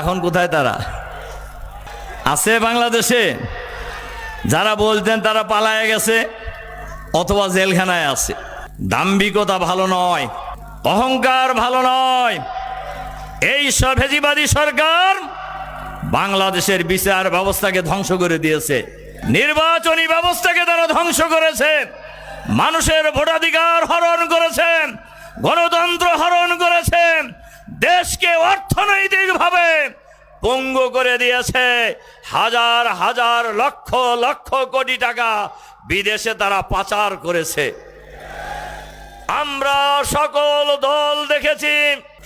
এখন কোথায় তারা? আছে বাংলাদেশে? যারা বলতেন তারা পালায়ে গেছে, অথবা জেলখানায় আছে। দাম্ভিকতা ভালো নয়, অহংকার ভালো নয়। এই সব হেজিবাদী সরকার বাংলাদেশের বিচার ব্যবস্থাকে ধ্বংস করে দিয়েছে। নির্বাচনী ব্যবস্থাকে তারা ধ্বংস করেছে। মানুষের ভোটাধিকার হরণ করেছেন, গণতন্ত্র হরণ করেছেন। দেশকে অর্থনৈতিকভাবে পঙ্গু করে দিয়েছে হাজার হাজার লক্ষ লক্ষ কোটি টাকা বিদেশে তারা পাচার করেছে। আমরা সকল দল দেখেছি,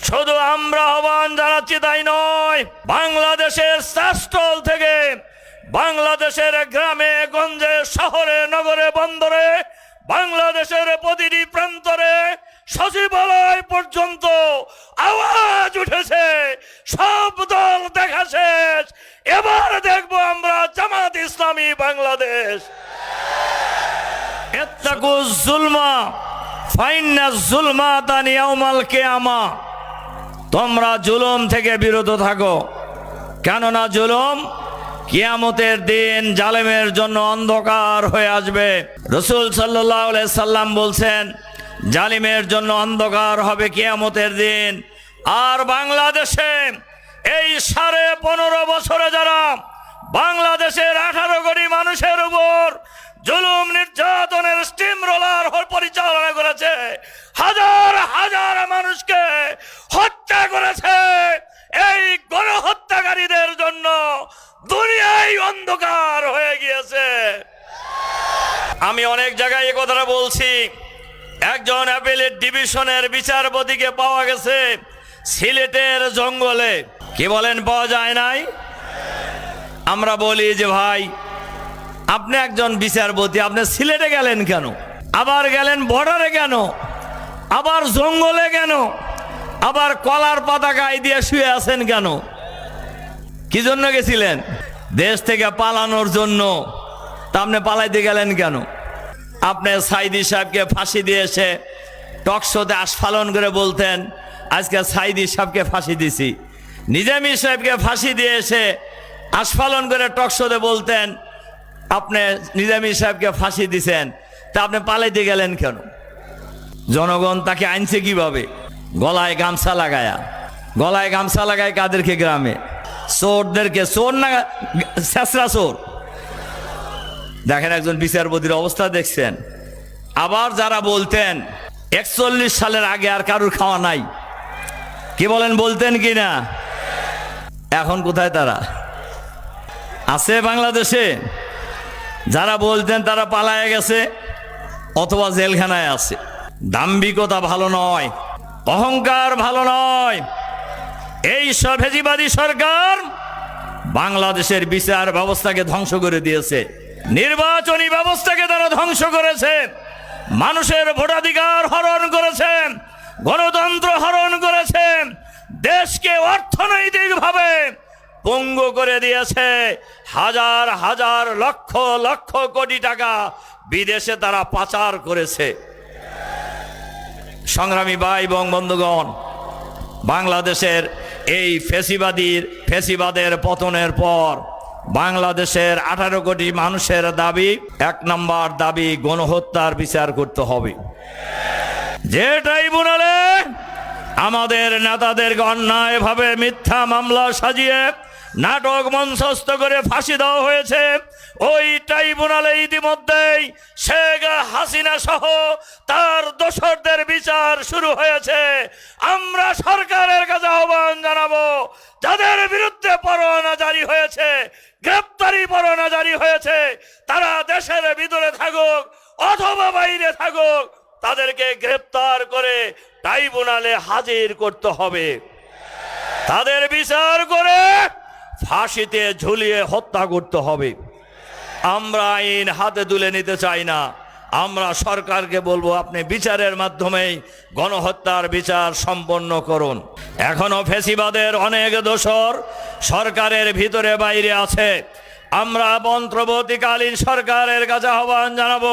শুধু আমরা আহ্বান জানাচ্ছি তাই নয়, বাংলাদেশের শ্রেষ্ঠল থেকে বাংলাদেশের গ্রামে, গঞ্জে, শহরে, নগরে, বন্দরে, বাংলাদেশের প্রতিটি প্রান্তরে সচিবালয় পর্যন্ত আওয়াজ উঠেছে। সব দল দেখা শেষ। এবার দেখব আমরা জামাত ইসলামী বাংলাদেশ। এত্তাকু জুলমা, ফাইন্না জুলমা তানি ইয়াউমাল কিয়ামা। তোমরা জুলুম থেকে বিরত থাকো। কেননা জুলুম কিয়ামতের দিন জালেমের জন্য অন্ধকার হয়ে আসবে। রসুল সাল্লাহ সাল্লাম বলছেন জালিমের জন্য অন্ধকার হবে কিয়ামতের দিন। আর বাংলাদেশে এই সাড়ে পনেরো বছরে যারা বাংলাদেশের আঠারো কোটি মানুষের উপর জুলুম নির্যাতনের স্টিম রোলার পরিচালনা করেছে, হাজার হাজার মানুষকে হত্যা করেছে। এই গণহত্যাকারীদের জন্য দুনিয়ায় অন্ধকার হয়ে গিয়েছে। আমি অনেক জায়গায় এ কথাটা বলছি। ডিভিশনের বিচারপতিকে পাওয়া গেছে সিলেটের জঙ্গলে। কি বলেন, পাওয়া যায় নাই? আমরা বলি যে, ভাই, আপনি একজন বিচারপতি, আপনি সিলেটে গেলেন কেন? আবার গেলেন বর্ডারে কেন? আবার জঙ্গলে কেন? আবার কলার পাতা গায়ে দিয়ে শুয়ে আছেন কেন? কি জন্য গেছিলেন? দেশ থেকে পালানোর জন্য। তা আপনি পালাইতে গেলেন কেন? আপনি সাইদি সাহেবকে ফাঁসি দিয়েছে টকশোতে আস্ফালন করে বলতেন, আজকে সাইদি সাহেবকে ফাঁসি দিছি। নিজামী সাহেবকে ফাঁসি দিয়ে এসে আস্ফালন করে টকশোতে বলতেন, আপনি নিজামী সাহেবকে ফাঁসি দিছেন, তা আপনি পালাইতে গেলেন কেন? জনগণ তাকে আনছে কীভাবে? গলায় গামছা লাগায়া। গলায় গামছা লাগায় কাদেরকে গ্রামে? চোরদেরকে? চোর না শেষরা চোর? দেখেন একজন বিচারপতির অবস্থা দেখছেন। আবার যারা বলতেন একচল্লিশ সালের আগে আর কারুর খাওয়া নাই। কি বলেন, বলতেন কি না? এখন কোথায় তারা? আছে বাংলাদেশে? যারা বলতেন তারা পালায় গেছে, অথবা জেলখানায় আছে। দাম্ভিকতা ভালো নয়, অহংকার ভালো নয়। এই সব হেজিবাদী সরকার বাংলাদেশের বিচার ব্যবস্থাকে ধ্বংস করে দিয়েছে, নির্বাচনী ব্যবস্থাকে তারা ধ্বংস করেছে। মানুষের ভোটাধিকার হরণ করেছেন, গণতন্ত্র হরণ করেছেন, দেশকে অর্থনৈতিকভাবে পঙ্গু করে দিয়েছে হাজার হাজার লক্ষ লক্ষ কোটি টাকা বিদেশে তারা পাচার করেছে। সংগ্রামী ভাই এবং বন্ধুগণ, বাংলাদেশের এই ফেসিবাদীর, ফেসিবাদের পতনের পর বাংলাদেশের আঠারো কোটি মানুষের দাবি, এক নম্বর দাবি গণহত্যার বিচার করতে হবে। যে ট্রাইব্যুনালে আমাদের নেতাদের নেতাদেরকে অন্যায়ভাবে মিথ্যা মামলা সাজিয়ে নাটক মঞ্চস্থ করে ফাঁসি দেওয়া হয়েছে, ওই ট্রাইব্যুনালে ইতিমধ্যেই শেখ হাসিনা সহ তার দোসরদের বিচার শুরু হয়েছে। আমরা সরকারের কাছে আহ্বান পরোয়ানা জারি হয়েছে, গ্রেপ্তারি পরোয়ানা জারি হয়েছে। তারা দেশের ভিতরে থাকুক অথবা বাইরে থাকুক, তাদেরকে গ্রেপ্তার করে ট্রাইব্যুনালে হাজির করতে হবে। তাদের বিচার করে ফাঁসিতে ঝুলিয়ে হত্যা করতে হবে। আমরা আইন হাতে তুলে নিতে চাই না। আমরা সরকারকে বলব, আপনি বিচারের মাধ্যমেই গণহত্যার বিচার সম্পন্ন করুন। এখনও ফেসিবাদের অনেক দোষর সরকারের ভিতরে বাইরে আছে। আমরা অন্তর্বর্তীকালীন সরকারের কাছে আহ্বান জানাব,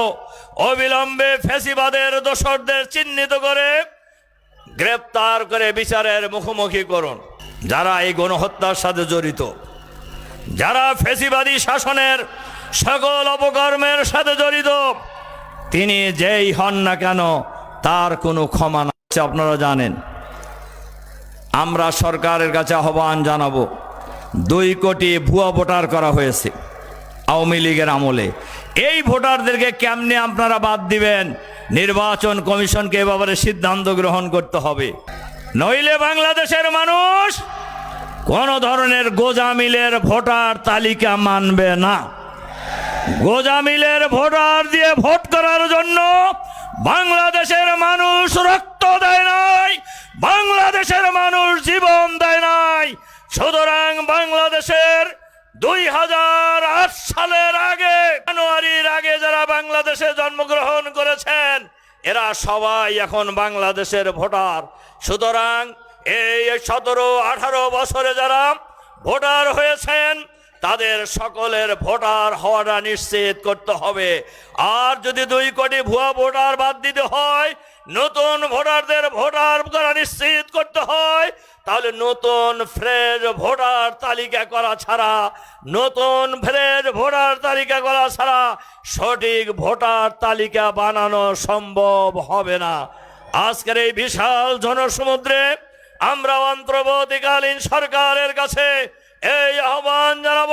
অবিলম্বে ফেসিবাদের দোষরদের চিহ্নিত করে গ্রেপ্তার করে বিচারের মুখোমুখি করুন। যারা এই গণহত্যার সাথে জড়িত, যারা ফেসিবাদী শাসনের সকল অপকর্মের সাথে জড়িত তিনি যেই হন না কেন, তার কোনো ক্ষমা না আপনারা জানেন। আমরা সরকারের কাছে আহ্বান জানাব, দুই কোটি ভুয়া ভোটার করা হয়েছে আওয়ামী লীগের আমলে। এই ভোটারদেরকে কেমনে আপনারা বাদ দিবেন? নির্বাচন কমিশনকে এ ব্যাপারে সিদ্ধান্ত গ্রহণ করতে হবে। নইলে বাংলাদেশের মানুষ কোন ধরনের গোজামিলের ভোটার তালিকা মানবে না। গোজামিলের ভোটার দিয়ে ভোট করার জন্য বাংলাদেশের মানুষ রক্ত দেয় নাই, বাংলাদেশের মানুষ জীবন দেয় নাই। সুতরাং বাংলাদেশের দুই হাজার আট সালের আগে, জানুয়ারির আগে যারা বাংলাদেশে জন্মগ্রহণ করেছেন, এরা সবাই এখন বাংলাদেশের ভোটার। সুতরাং এই সতেরো আঠারো বছরে যারা ভোটার হয়েছেন তাদের সকলের ভোটার হওয়াটা নিশ্চিত করতে হবে। আর যদি দুই কোটি ভুয়া ভোটার বাদ দিতে হয়, নতুন ভোটারদের ভোটার করা নিশ্চিত করতে হয়, তাহলে নতুন ফ্রেশ ভোটার তালিকা করা ছাড়া, নতুন ফ্রেশ ভোটার তালিকা করা ছাড়া সঠিক ভোটার তালিকা বানানো সম্ভব হবে না। আজকের এই বিশাল জনসমুদ্রে আমরা অন্তর্বর্তীকালীন সরকারের কাছে এই আহ্বান জানাব।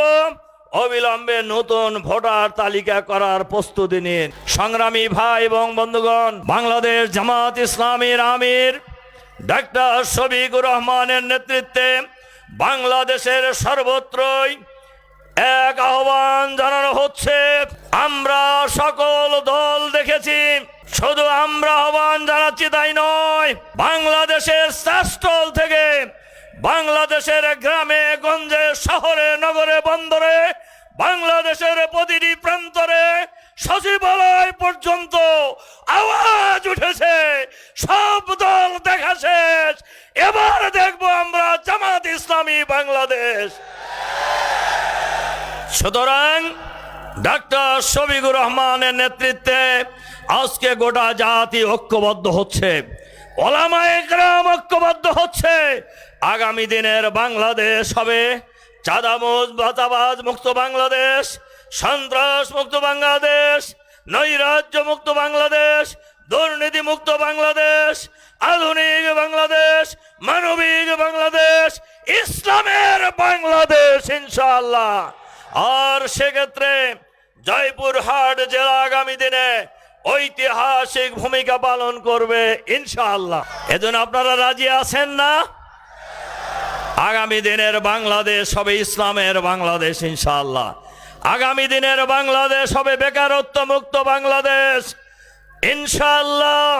অবিলম্বে নতুন ভোটার তালিকা করার প্রস্তুতি নিন। সংগ্রামী ভাই এবং বন্ধুগণ, বাংলাদেশ জামাত ইসলামীর আমির ডাক্তার শফিকুর রহমানের নেতৃত্বে বাংলাদেশের সর্বত্রই এক আহ্বান জানানো হচ্ছে, আমরা সকল দল দেখেছি। শুধু আমরা আহ্বান জানাচ্ছি তাই নয়, বাংলাদেশের শ্রেষ্ঠল থেকে বাংলাদেশের গ্রামে, গঞ্জে, শহরে, নগরে, বন্দরে, বাংলাদেশের প্রতিটি প্রান্তরে সচিবালয় পর্যন্ত আওয়াজ উঠেছে। সব দল দেখা শেষ। এবার দেখব আমরা জামাত ইসলামী বাংলাদেশ। সুতরাং ডাক্তার শফিকুর রহমানের নেতৃত্বে আজকে গোটা জাতি ঐক্যবদ্ধ হচ্ছে। ঐক্যবদ্ধ হচ্ছে। আগামী দিনের বাংলাদেশ হবে চাঁদামোজ, বাতাবাজ মুক্ত বাংলাদেশ, সন্ত্রাস মুক্ত বাংলাদেশ, নৈরাজ্য মুক্ত বাংলাদেশ, দুর্নীতি মুক্ত বাংলাদেশ, আধুনিক বাংলাদেশ, মানবিক বাংলাদেশ, ইসলামের বাংলাদেশ, ইনশাআল্লাহ। আর সেক্ষেত্রে জয়পুরহাট জেলা আগামী দিনে ঐতিহাসিক ভূমিকা পালন করবে, ইনশাআল্লাহ। এজন্য আপনারা রাজি আছেন না? আগামী দিনের বাংলাদেশ হবে ইসলামের বাংলাদেশ, ইনশাআল্লাহ। আগামী দিনের বাংলাদেশ হবে বেকারত্ব মুক্ত বাংলাদেশ, ইনশাআল্লাহ।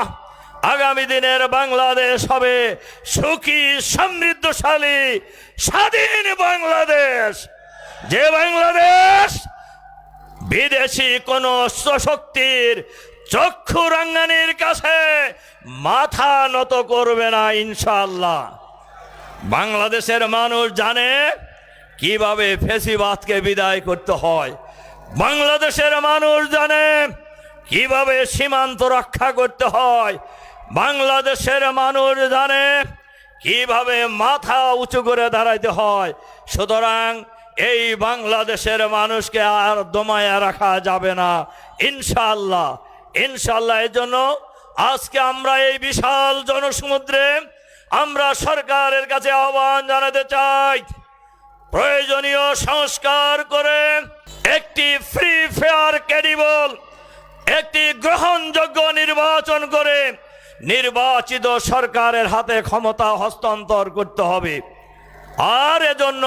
আগামী দিনের বাংলাদেশ হবে সুখী, সমৃদ্ধশালী, স্বাধীন বাংলাদেশ। যে বাংলাদেশ বিদেশি কোন শক্তির চক্ষু রাঙ্গানির কাছে মাথা নত করবে না ইনশাল্লাহ বাংলাদেশের মানুষ জানে কীভাবে ফেসিবাদকে বিদায় করতে হয়। বাংলাদেশের মানুষ জানে কীভাবে সীমান্ত রক্ষা করতে হয়। বাংলাদেশের মানুষ জানে কীভাবে মাথা উঁচু করে দাঁড়াইতে হয়। সুতরাং এই বাংলাদেশের মানুষকে আর দমায়া রাখা যাবে না ইনশাল্লাহ ইনশাল্লাহ এর জন্য আজকে আমরা এই বিশাল জনসমুদ্রে আমরা সরকারের কাছে আহ্বান জানাতে চাই। প্রয়োজনীয় সংস্কার করে একটি ফ্রি ফেয়ার ক্যাডিবল একটি গ্রহণযোগ্য নির্বাচন করে নির্বাচিত সরকারের হাতে ক্ষমতা হস্তান্তর করতে হবে। আর এজন্য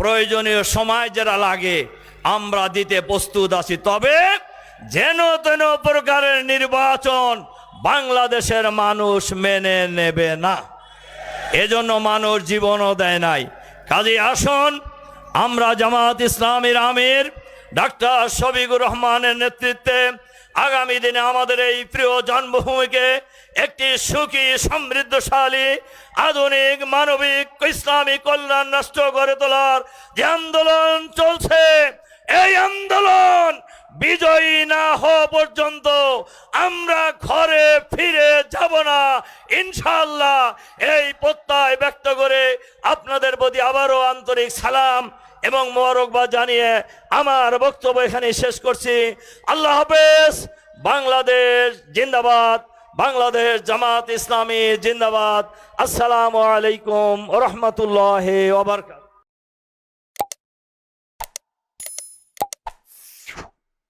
প্রয়োজনীয় সময় যেটা লাগে, আমরা দিতে প্রস্তুত আছি। তবে যেন তেন প্রকারের নির্বাচন বাংলাদেশের মানুষ মেনে নেবে না। এজন্য মানুষ জীবনও দেয় নাই। কাজে আসুন, আমরা জামাত ইসলামীর আমির ডাক্তার শফিকুর রহমানের নেতৃত্বে আগামী দিনে আমাদের এই প্রিয় জন্মভূমিকে একটি সুখী, সমৃদ্ধশালী, আধুনিক, মানবিক, ইসলামী কল্যাণ রাষ্ট্র গড়ে তোলার যে আন্দোলন চলছে, এই আন্দোলন বিজয়ী না হওয়া পর্যন্ত আমরা ঘরে ফিরে যাব না। ইনশাআল্লাহ এই প্রত্যয় ব্যক্ত করে আপনাদের প্রতি আবারও আন্তরিক সালাম এবং মোবারকবাদ জানিয়ে আমার বক্তব্য এখানে শেষ করছি। আল্লাহ হাফেজ, বাংলাদেশ জিন্দাবাদ, বাংলাদেশ জামাত ইসলামী জিন্দাবাদ। আসসালামু আলাইকুম রহমতুল্লাহ ওবরকাত